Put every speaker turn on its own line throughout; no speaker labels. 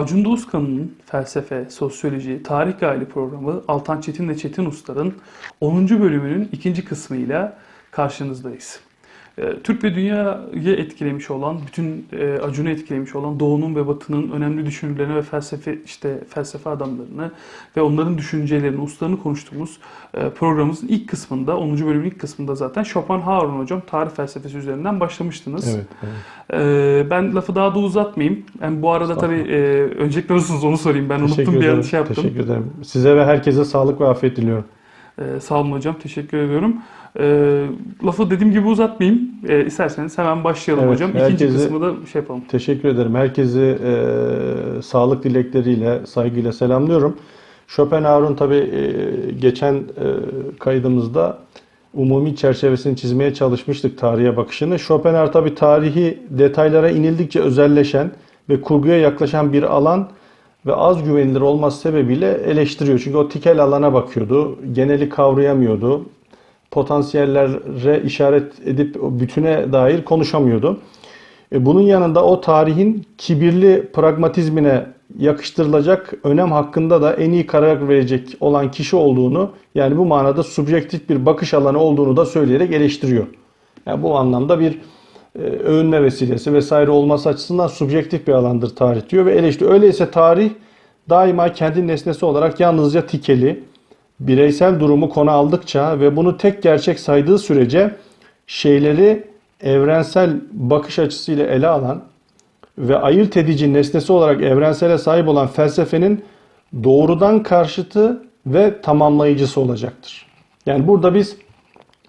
Acun Doğuzkan'ın felsefe, sosyoloji, tarih gayri programı Altan Çetin ve Çetin Ustar'ın 10. bölümünün ikinci kısmıyla karşınızdayız. Ee, Türk ve dünyayı etkilemiş olan, bütün e, Acun'u etkilemiş olan Doğu'nun ve Batı'nın önemli düşünürlerini ve felsefe işte felsefe adamlarını ve onların düşüncelerini, ustalarını konuştuğumuz e, programımızın ilk kısmında, 10. bölümün ilk kısmında zaten Schopenhauer hocam tarih felsefesi üzerinden başlamıştınız.
Evet, evet.
Ben lafı daha da uzatmayayım. Yani bu arada tabii e, öncelikle nasılsınız onu sorayım. Ben
Teşekkür
unuttum bir
ederim.
an şey yaptım.
Teşekkür ederim. Size ve herkese sağlık ve afiyet diliyorum.
Ee, sağ olun hocam. Teşekkür ediyorum. Ee, lafı dediğim gibi uzatmayayım. Ee, isterseniz hemen başlayalım
Evet,
hocam. İkinci
herkese-
kısmı da şey yapalım.
Teşekkür ederim. Herkesi e, sağlık dilekleriyle, saygıyla selamlıyorum. Schopenhauer'un tabii e, geçen e, kaydımızda umumi çerçevesini çizmeye çalışmıştık tarihe bakışını. Schopenhauer tabii tarihi detaylara inildikçe özelleşen ve kurguya yaklaşan bir alan ve az güvenilir olması sebebiyle eleştiriyor. Çünkü o tikel alana bakıyordu, geneli kavrayamıyordu, potansiyellere işaret edip bütüne dair konuşamıyordu. E, Bunun yanında o tarihin kibirli pragmatizmine yakıştırılacak önem hakkında da en iyi karar verecek olan kişi olduğunu yani bu manada subjektif bir bakış alanı olduğunu da söyleyerek eleştiriyor. Yani bu anlamda bir övünme vesilesi vesaire olması açısından subjektif bir alandır tarih diyor ve eleştiriyor. Öyleyse tarih daima kendi nesnesi olarak yalnızca tikeli, bireysel durumu konu aldıkça ve bunu tek gerçek saydığı sürece şeyleri evrensel bakış açısıyla ele alan ve ayırt edici nesnesi olarak evrensele sahip olan felsefenin doğrudan karşıtı ve tamamlayıcısı olacaktır. Yani burada biz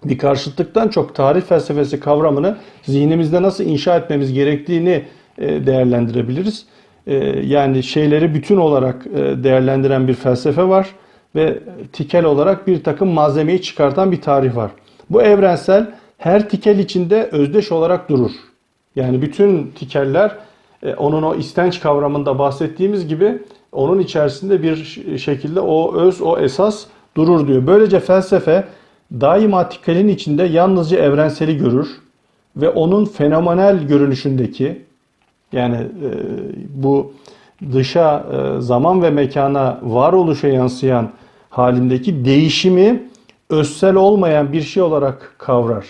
bir karşıtlıktan çok tarih felsefesi kavramını zihnimizde nasıl inşa etmemiz gerektiğini e, değerlendirebiliriz. E, Yani şeyleri bütün olarak e, değerlendiren bir felsefe var ve tikel olarak bir takım malzemeyi çıkartan bir tarih var. Bu evrensel her tikel içinde özdeş olarak durur. Yani bütün tikeller onun o istenç kavramında bahsettiğimiz gibi onun içerisinde bir şekilde o öz, o esas durur diyor. Böylece felsefe daima tikelin içinde yalnızca evrenseli görür ve onun fenomenal görünüşündeki yani e, bu dışa e, zaman ve mekana varoluşa yansıyan halindeki değişimi özsel olmayan bir şey olarak kavrar.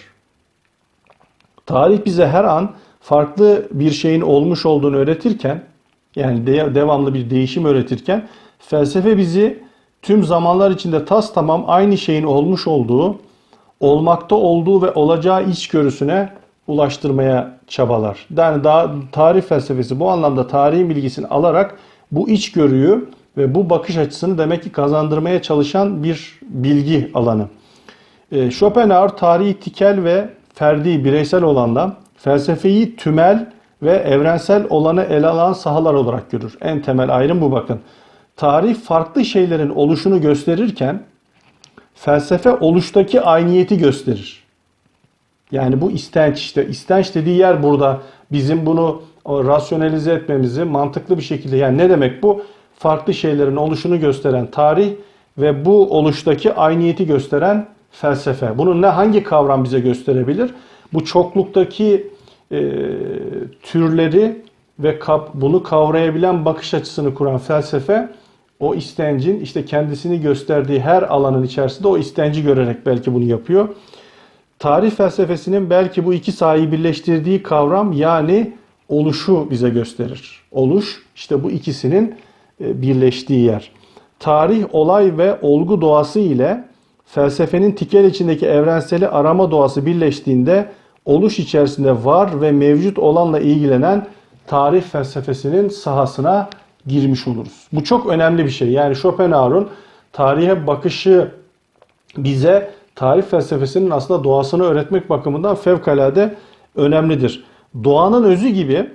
Tarih bize her an farklı bir şeyin olmuş olduğunu öğretirken yani de- devamlı bir değişim öğretirken felsefe bizi tüm zamanlar içinde tas tamam aynı şeyin olmuş olduğu, olmakta olduğu ve olacağı içgörüsüne ulaştırmaya çabalar. Yani daha tarih felsefesi bu anlamda tarihin bilgisini alarak bu içgörüyü ve bu bakış açısını demek ki kazandırmaya çalışan bir bilgi alanı. E, Schopenhauer tarihi tikel ve ferdi, bireysel olandan felsefeyi tümel ve evrensel olanı ele alan sahalar olarak görür. En temel ayrım bu bakın. Tarih farklı şeylerin oluşunu gösterirken felsefe oluştaki ayniyeti gösterir. Yani bu istenç işte. istenç dediği yer burada bizim bunu rasyonalize etmemizi mantıklı bir şekilde yani ne demek bu? Farklı şeylerin oluşunu gösteren tarih ve bu oluştaki ayniyeti gösteren felsefe. Bunun ne hangi kavram bize gösterebilir? Bu çokluktaki e, türleri ve kap, bunu kavrayabilen bakış açısını kuran felsefe o istencin işte kendisini gösterdiği her alanın içerisinde o istenci görerek belki bunu yapıyor. Tarih felsefesinin belki bu iki sahayı birleştirdiği kavram yani oluşu bize gösterir. Oluş işte bu ikisinin e, birleştiği yer. Tarih, olay ve olgu doğası ile felsefenin tikel içindeki evrenseli arama doğası birleştiğinde oluş içerisinde var ve mevcut olanla ilgilenen tarih felsefesinin sahasına girmiş oluruz. Bu çok önemli bir şey. Yani Schopenhauer'un tarihe bakışı bize tarih felsefesinin aslında doğasını öğretmek bakımından fevkalade önemlidir. Doğanın özü gibi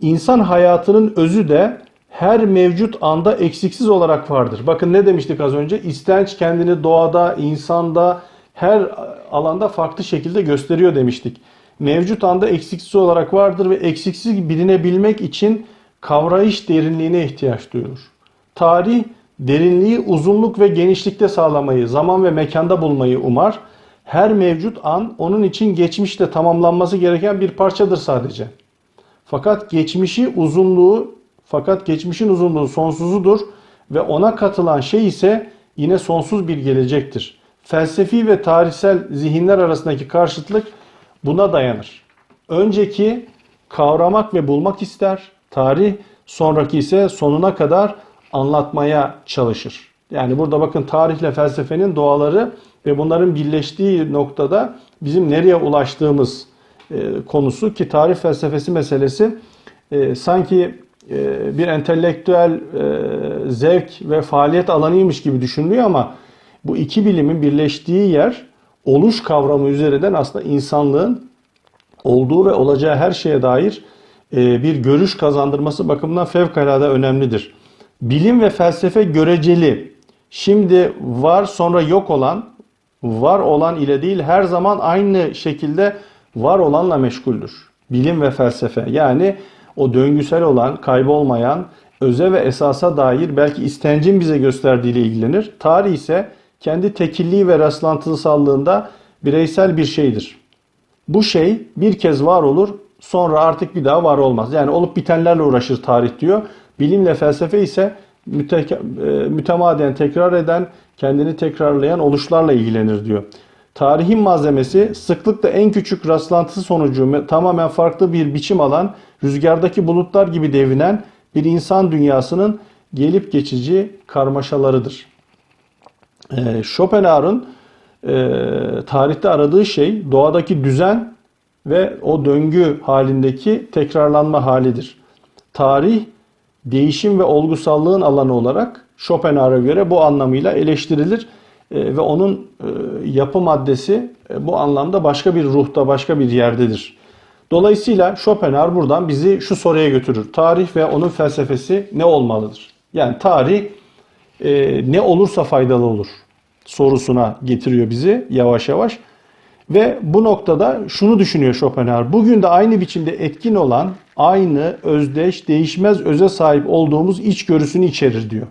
insan hayatının özü de her mevcut anda eksiksiz olarak vardır. Bakın ne demiştik az önce? İstenç kendini doğada, insanda, her alanda farklı şekilde gösteriyor demiştik. Mevcut anda eksiksiz olarak vardır ve eksiksiz bilinebilmek için kavrayış derinliğine ihtiyaç duyulur. Tarih derinliği uzunluk ve genişlikte sağlamayı, zaman ve mekanda bulmayı umar. Her mevcut an onun için geçmişte tamamlanması gereken bir parçadır sadece. Fakat geçmişi, uzunluğu Fakat geçmişin uzunluğu sonsuzudur ve ona katılan şey ise yine sonsuz bir gelecektir. Felsefi ve tarihsel zihinler arasındaki karşıtlık buna dayanır. Önceki kavramak ve bulmak ister. Tarih sonraki ise sonuna kadar anlatmaya çalışır. Yani burada bakın tarihle felsefenin doğaları ve bunların birleştiği noktada bizim nereye ulaştığımız e, konusu ki tarih felsefesi meselesi e, sanki e, bir entelektüel e, zevk ve faaliyet alanıymış gibi düşünülüyor ama bu iki bilimin birleştiği yer oluş kavramı üzerinden aslında insanlığın olduğu ve olacağı her şeye dair bir görüş kazandırması bakımından fevkalade önemlidir. Bilim ve felsefe göreceli. Şimdi var sonra yok olan, var olan ile değil her zaman aynı şekilde var olanla meşguldür. Bilim ve felsefe yani o döngüsel olan, kaybolmayan, öze ve esasa dair belki istencin bize gösterdiğiyle ilgilenir. Tarih ise kendi tekilliği ve rastlantısallığında bireysel bir şeydir. Bu şey bir kez var olur, sonra artık bir daha var olmaz. Yani olup bitenlerle uğraşır tarih diyor. Bilimle felsefe ise müteke, e, mütemadiyen tekrar eden, kendini tekrarlayan oluşlarla ilgilenir diyor. Tarihin malzemesi sıklıkla en küçük rastlantısı sonucu tamamen farklı bir biçim alan, rüzgardaki bulutlar gibi devinen bir insan dünyasının gelip geçici karmaşalarıdır. E, Schopenhauer'ın e, tarihte aradığı şey doğadaki düzen ve o döngü halindeki tekrarlanma halidir. Tarih değişim ve olgusallığın alanı olarak Schopenhauer'a göre bu anlamıyla eleştirilir e, ve onun e, yapı maddesi e, bu anlamda başka bir ruhta, başka bir yerdedir. Dolayısıyla Schopenhauer buradan bizi şu soruya götürür. Tarih ve onun felsefesi ne olmalıdır? Yani tarih e, ne olursa faydalı olur sorusuna getiriyor bizi yavaş yavaş. Ve bu noktada şunu düşünüyor Schopenhauer. Bugün de aynı biçimde etkin olan, aynı, özdeş, değişmez öze sahip olduğumuz içgörüsünü içerir diyor.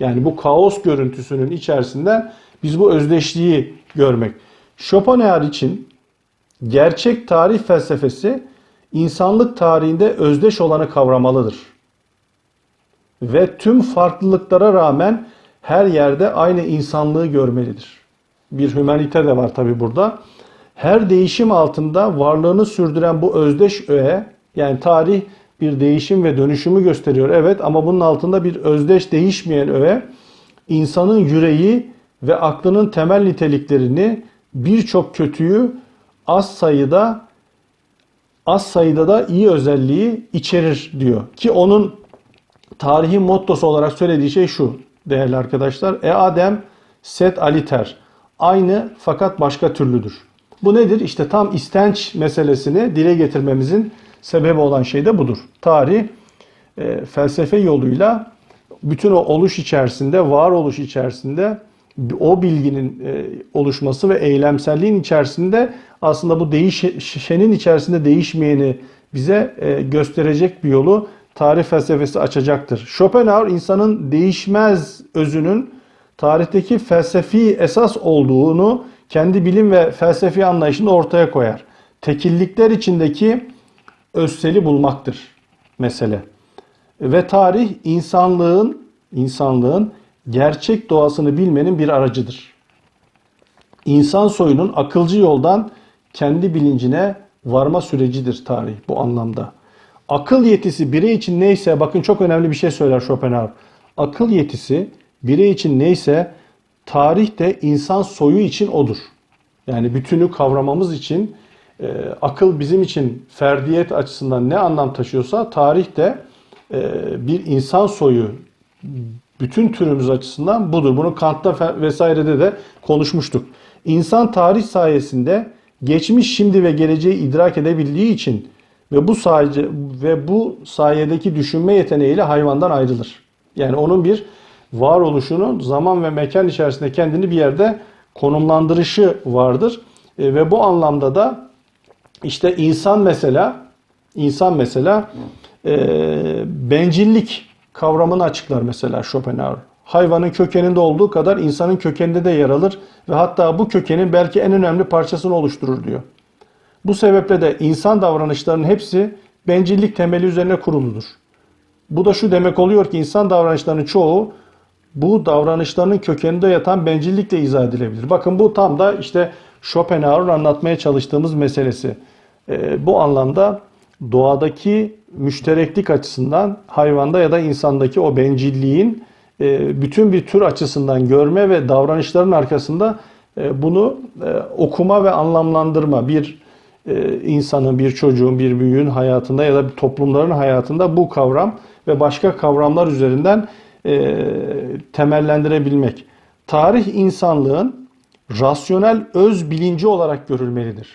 Yani bu kaos görüntüsünün içerisinden biz bu özdeşliği görmek. Schopenhauer için gerçek tarih felsefesi insanlık tarihinde özdeş olanı kavramalıdır. Ve tüm farklılıklara rağmen her yerde aynı insanlığı görmelidir. Bir hümanite de var tabi burada. Her değişim altında varlığını sürdüren bu özdeş öğe, yani tarih bir değişim ve dönüşümü gösteriyor. Evet ama bunun altında bir özdeş değişmeyen öğe, insanın yüreği ve aklının temel niteliklerini birçok kötüyü az sayıda az sayıda da iyi özelliği içerir diyor. Ki onun tarihin mottosu olarak söylediği şey şu değerli arkadaşlar. E Adem set aliter. Aynı fakat başka türlüdür. Bu nedir? İşte tam istenç meselesini dile getirmemizin sebebi olan şey de budur. Tarih e, felsefe yoluyla bütün o oluş içerisinde, varoluş içerisinde o bilginin e, oluşması ve eylemselliğin içerisinde aslında bu değişenin içerisinde değişmeyeni bize e, gösterecek bir yolu tarih felsefesi açacaktır. Schopenhauer insanın değişmez özünün tarihteki felsefi esas olduğunu kendi bilim ve felsefi anlayışında ortaya koyar. Tekillikler içindeki özseli bulmaktır mesele. Ve tarih insanlığın insanlığın gerçek doğasını bilmenin bir aracıdır. İnsan soyunun akılcı yoldan kendi bilincine varma sürecidir tarih bu anlamda. Akıl yetisi birey için neyse bakın çok önemli bir şey söyler Schopenhauer. Akıl yetisi birey için neyse tarih de insan soyu için odur. Yani bütünü kavramamız için e, akıl bizim için ferdiyet açısından ne anlam taşıyorsa tarih de e, bir insan soyu bütün türümüz açısından budur. Bunu Kant'ta vesairede de konuşmuştuk. İnsan tarih sayesinde geçmiş, şimdi ve geleceği idrak edebildiği için ve bu sayede ve bu sayedeki düşünme yeteneğiyle hayvandan ayrılır. Yani onun bir varoluşunun zaman ve mekan içerisinde kendini bir yerde konumlandırışı vardır. E, ve bu anlamda da işte insan mesela insan mesela e, bencillik kavramını açıklar mesela Schopenhauer. Hayvanın kökeninde olduğu kadar insanın kökeninde de yer alır ve hatta bu kökenin belki en önemli parçasını oluşturur diyor. Bu sebeple de insan davranışlarının hepsi bencillik temeli üzerine kuruludur. Bu da şu demek oluyor ki insan davranışlarının çoğu bu davranışlarının kökeninde yatan bencillikle izah edilebilir. Bakın bu tam da işte Schopenhauer'ın anlatmaya çalıştığımız meselesi. Ee, bu anlamda doğadaki müştereklik açısından hayvanda ya da insandaki o bencilliğin e, bütün bir tür açısından görme ve davranışların arkasında e, bunu e, okuma ve anlamlandırma bir e, insanın, bir çocuğun, bir büyüğün hayatında ya da bir toplumların hayatında bu kavram ve başka kavramlar üzerinden e, temellendirebilmek. Tarih insanlığın rasyonel öz bilinci olarak görülmelidir.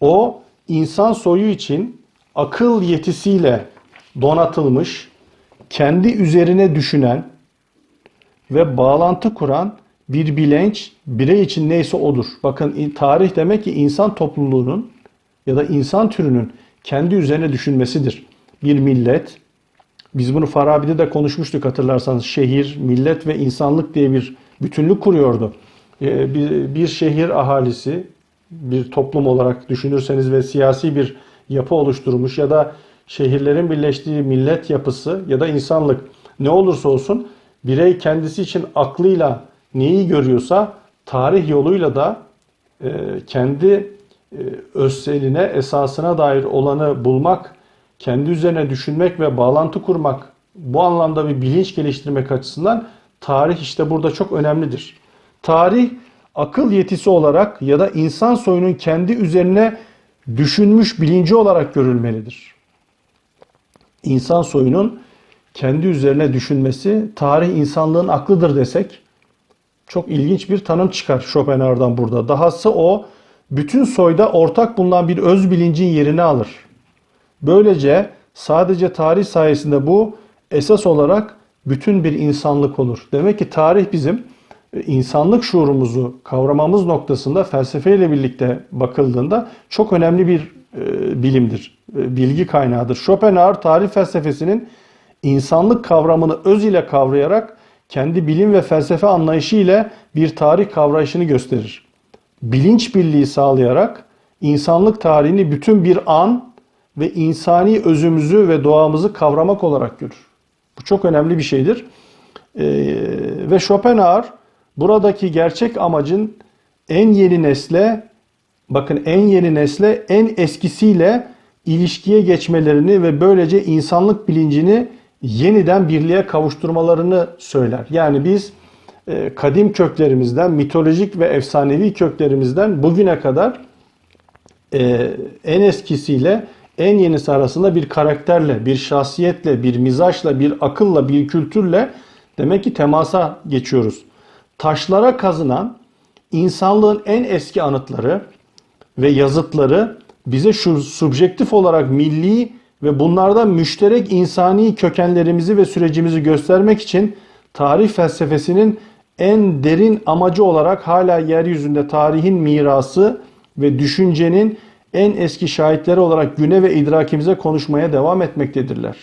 O insan soyu için akıl yetisiyle donatılmış, kendi üzerine düşünen ve bağlantı kuran bir bilinç birey için neyse odur. Bakın tarih demek ki insan topluluğunun ya da insan türünün kendi üzerine düşünmesidir. Bir millet, biz bunu Farabi'de de konuşmuştuk hatırlarsanız. Şehir, millet ve insanlık diye bir bütünlük kuruyordu. Ee, Bir, şehir ahalisi, bir toplum olarak düşünürseniz ve siyasi bir yapı oluşturmuş ya da şehirlerin birleştiği millet yapısı ya da insanlık ne olursa olsun birey kendisi için aklıyla neyi görüyorsa tarih yoluyla da e, kendi e, özseline, esasına dair olanı bulmak, kendi üzerine düşünmek ve bağlantı kurmak, bu anlamda bir bilinç geliştirmek açısından tarih işte burada çok önemlidir. Tarih akıl yetisi olarak ya da insan soyunun kendi üzerine düşünmüş bilinci olarak görülmelidir. İnsan soyunun kendi üzerine düşünmesi tarih insanlığın aklıdır desek çok ilginç bir tanım çıkar Schopenhauer'dan burada. Dahası o bütün soyda ortak bulunan bir öz bilincin yerini alır. Böylece sadece tarih sayesinde bu esas olarak bütün bir insanlık olur. Demek ki tarih bizim e, insanlık şuurumuzu kavramamız noktasında felsefeyle birlikte bakıldığında çok önemli bir e, bilimdir, e, bilgi kaynağıdır. Schopenhauer tarih felsefesinin insanlık kavramını öz ile kavrayarak kendi bilim ve felsefe anlayışı ile bir tarih kavrayışını gösterir. Bilinç birliği sağlayarak insanlık tarihini bütün bir an ve insani özümüzü ve doğamızı kavramak olarak görür. Bu çok önemli bir şeydir. Ee, ve Schopenhauer buradaki gerçek amacın en yeni nesle, bakın en yeni nesle en eskisiyle ilişkiye geçmelerini ve böylece insanlık bilincini yeniden birliğe kavuşturmalarını söyler. Yani biz e, kadim köklerimizden, mitolojik ve efsanevi köklerimizden bugüne kadar e, en eskisiyle en yenisi arasında bir karakterle, bir şahsiyetle, bir mizaçla, bir akılla, bir kültürle demek ki temasa geçiyoruz. Taşlara kazınan insanlığın en eski anıtları ve yazıtları bize şu subjektif olarak milli ve bunlardan müşterek insani kökenlerimizi ve sürecimizi göstermek için tarih felsefesinin en derin amacı olarak hala yeryüzünde tarihin mirası ve düşüncenin en eski şahitleri olarak güne ve idrakimize konuşmaya devam etmektedirler.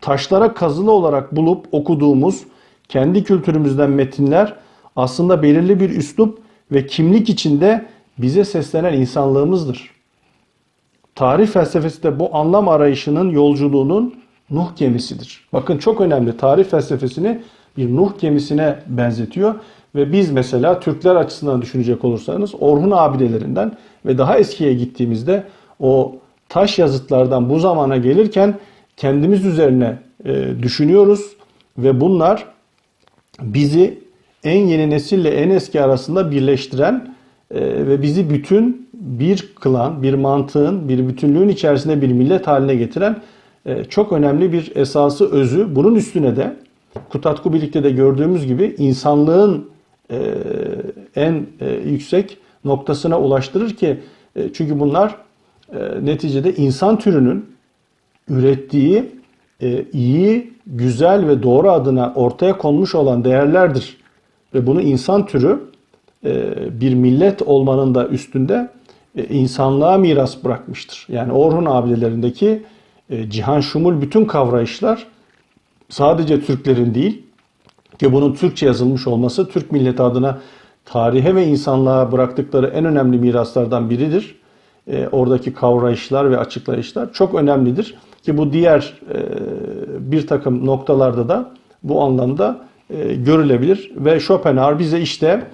Taşlara kazılı olarak bulup okuduğumuz kendi kültürümüzden metinler aslında belirli bir üslup ve kimlik içinde bize seslenen insanlığımızdır. Tarih felsefesi de bu anlam arayışının yolculuğunun Nuh gemisidir. Bakın çok önemli. Tarih felsefesini bir Nuh gemisine benzetiyor ve biz mesela Türkler açısından düşünecek olursanız Orhun abidelerinden ve daha eskiye gittiğimizde o taş yazıtlardan bu zamana gelirken kendimiz üzerine e, düşünüyoruz ve bunlar bizi en yeni nesille en eski arasında birleştiren e, ve bizi bütün bir kılan, bir mantığın, bir bütünlüğün içerisinde bir millet haline getiren e, çok önemli bir esası, özü. Bunun üstüne de Kutatku birlikte de gördüğümüz gibi insanlığın en e, yüksek noktasına ulaştırır ki e, çünkü bunlar e, neticede insan türünün ürettiği e, iyi, güzel ve doğru adına ortaya konmuş olan değerlerdir. Ve bunu insan türü e, bir millet olmanın da üstünde e, insanlığa miras bırakmıştır. Yani Orhun abidelerindeki e, cihan şumul bütün kavrayışlar sadece Türklerin değil ki bunun Türkçe yazılmış olması Türk milleti adına tarihe ve insanlığa bıraktıkları en önemli miraslardan biridir. E, oradaki kavrayışlar ve açıklayışlar çok önemlidir ki bu diğer e, bir takım noktalarda da bu anlamda e, görülebilir ve Schopenhauer bize işte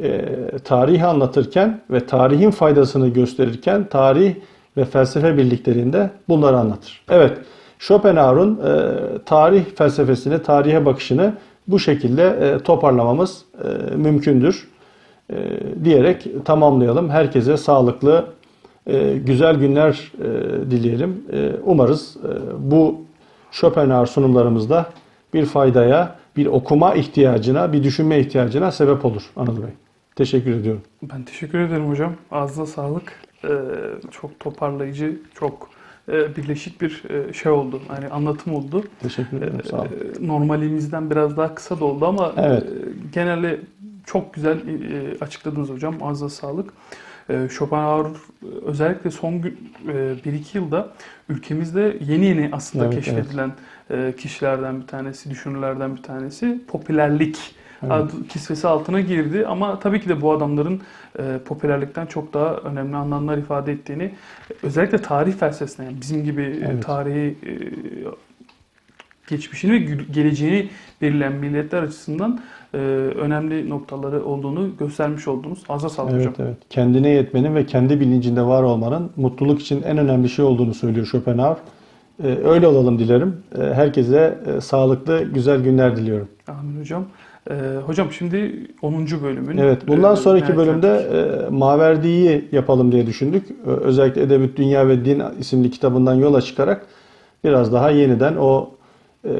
e, tarihi anlatırken ve tarihin faydasını gösterirken tarih ve felsefe birliklerinde bunları anlatır. Evet, Schopenhauer'un e, tarih felsefesini, tarihe bakışını bu şekilde e, toparlamamız e, mümkündür e, diyerek tamamlayalım. Herkese sağlıklı, güzel günler dileyelim. Umarız bu Schopenhauer sunumlarımızda bir faydaya, bir okuma ihtiyacına, bir düşünme ihtiyacına sebep olur Anıl Bey. Teşekkür ediyorum.
Ben teşekkür ederim hocam. Ağzına sağlık. Çok toparlayıcı, çok birleşik bir e, şey oldu. Yani anlatım oldu.
Teşekkür ederim. Sağ olun.
Normalimizden biraz daha kısa da oldu ama
Evet.
e, genelde çok güzel e, açıkladınız hocam. Ağzına sağlık. E, Schopenhauer e, özellikle son gün, e, 1-2 yılda ülkemizde yeni yeni aslında
Evet,
keşfedilen e, kişilerden bir tanesi, düşünürlerden bir tanesi. Popülerlik
Evet.
kisvesi altına girdi ama tabii ki de bu adamların e, popülerlikten çok daha önemli anlamlar ifade ettiğini özellikle tarih felsefesine yani bizim gibi e,
Evet.
tarihi e, geçmişini ve geleceğini belirleyen milletler açısından e, önemli noktaları olduğunu göstermiş oldunuz. Ağza sağlık
Evet,
hocam.
evet. Kendine yetmenin ve kendi bilincinde var olmanın mutluluk için en önemli şey olduğunu söylüyor Schopenhauer. Ee, öyle olalım dilerim. Ee, herkese e, sağlıklı, güzel günler diliyorum.
Amin hocam. E, hocam şimdi 10. bölümün
Evet, bundan
e,
sonraki
merak
bölümde e, Maverdi'yi yapalım diye düşündük. Özellikle Edebiyat Dünya ve Din isimli kitabından yola çıkarak biraz daha yeniden o e,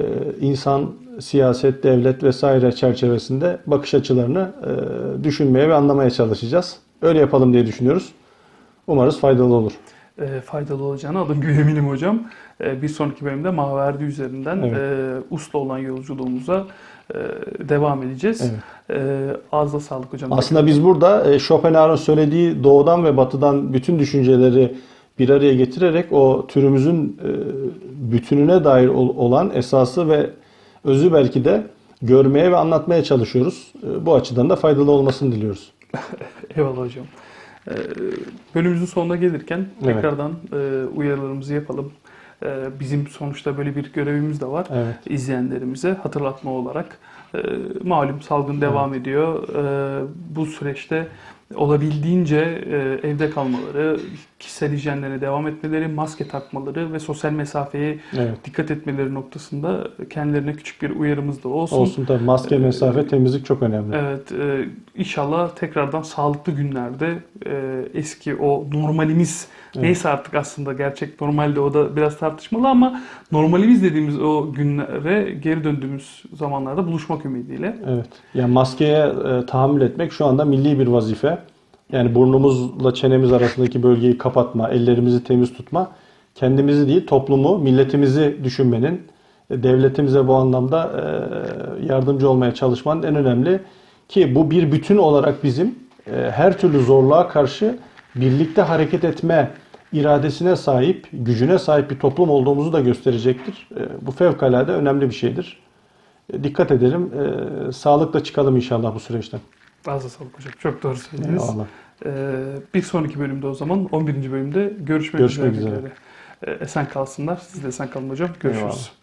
insan, siyaset, devlet vesaire çerçevesinde bakış açılarını e, düşünmeye ve anlamaya çalışacağız. Öyle yapalım diye düşünüyoruz. Umarız faydalı olur.
e, faydalı olacağına adım gibi eminim hocam. E, bir sonraki bölümde Maverdi üzerinden
Evet.
e, Uslu olan yolculuğumuza devam edeceğiz.
Evet.
E, ağzına sağlık hocam.
Aslında biz burada e, Schopenhauer'ın söylediği doğudan ve batıdan bütün düşünceleri bir araya getirerek o türümüzün e, bütününe dair ol- olan esası ve özü belki de görmeye ve anlatmaya çalışıyoruz. E, Bu açıdan da faydalı olmasını diliyoruz.
Eyvallah hocam. E, bölümümüzün sonuna gelirken
Evet.
tekrardan e, uyarılarımızı yapalım. E, bizim sonuçta böyle bir görevimiz de var.
Evet.
izleyenlerimize hatırlatma olarak e, malum salgın devam ediyor. E, bu süreçte olabildiğince e, evde kalmaları, kişisel hijyenlerine devam etmeleri, maske takmaları ve sosyal mesafeye
Evet.
dikkat etmeleri noktasında kendilerine küçük bir uyarımız da olsun.
Olsun tabii maske, mesafe, temizlik çok önemli.
Evet, e, inşallah tekrardan sağlıklı günlerde e, eski o normalimiz
Evet.
neyse artık aslında gerçek normalde o da biraz tartışmalı ama normalimiz dediğimiz o günlere geri döndüğümüz zamanlarda buluşmak ümidiyle.
Evet. Yani maskeye e, tahammül etmek şu anda milli bir vazife. Yani burnumuzla çenemiz arasındaki bölgeyi kapatma, ellerimizi temiz tutma, kendimizi değil toplumu, milletimizi düşünmenin, e, devletimize bu anlamda e, yardımcı olmaya çalışmanın en önemli ki bu bir bütün olarak bizim e, her türlü zorluğa karşı birlikte hareket etme iradesine sahip, gücüne sahip bir toplum olduğumuzu da gösterecektir. Bu fevkalade önemli bir şeydir. Dikkat edelim. Sağlıkla çıkalım inşallah bu süreçten.
Fazla sağlık hocam. Çok doğru söylediniz.
Eyvallah.
E, bir sonraki bölümde o zaman 11. bölümde görüşmek,
Görüşmek
üzere.
üzere.
E, esen kalsınlar. Siz de esen kalın hocam. Görüşürüz.
Eyvallah.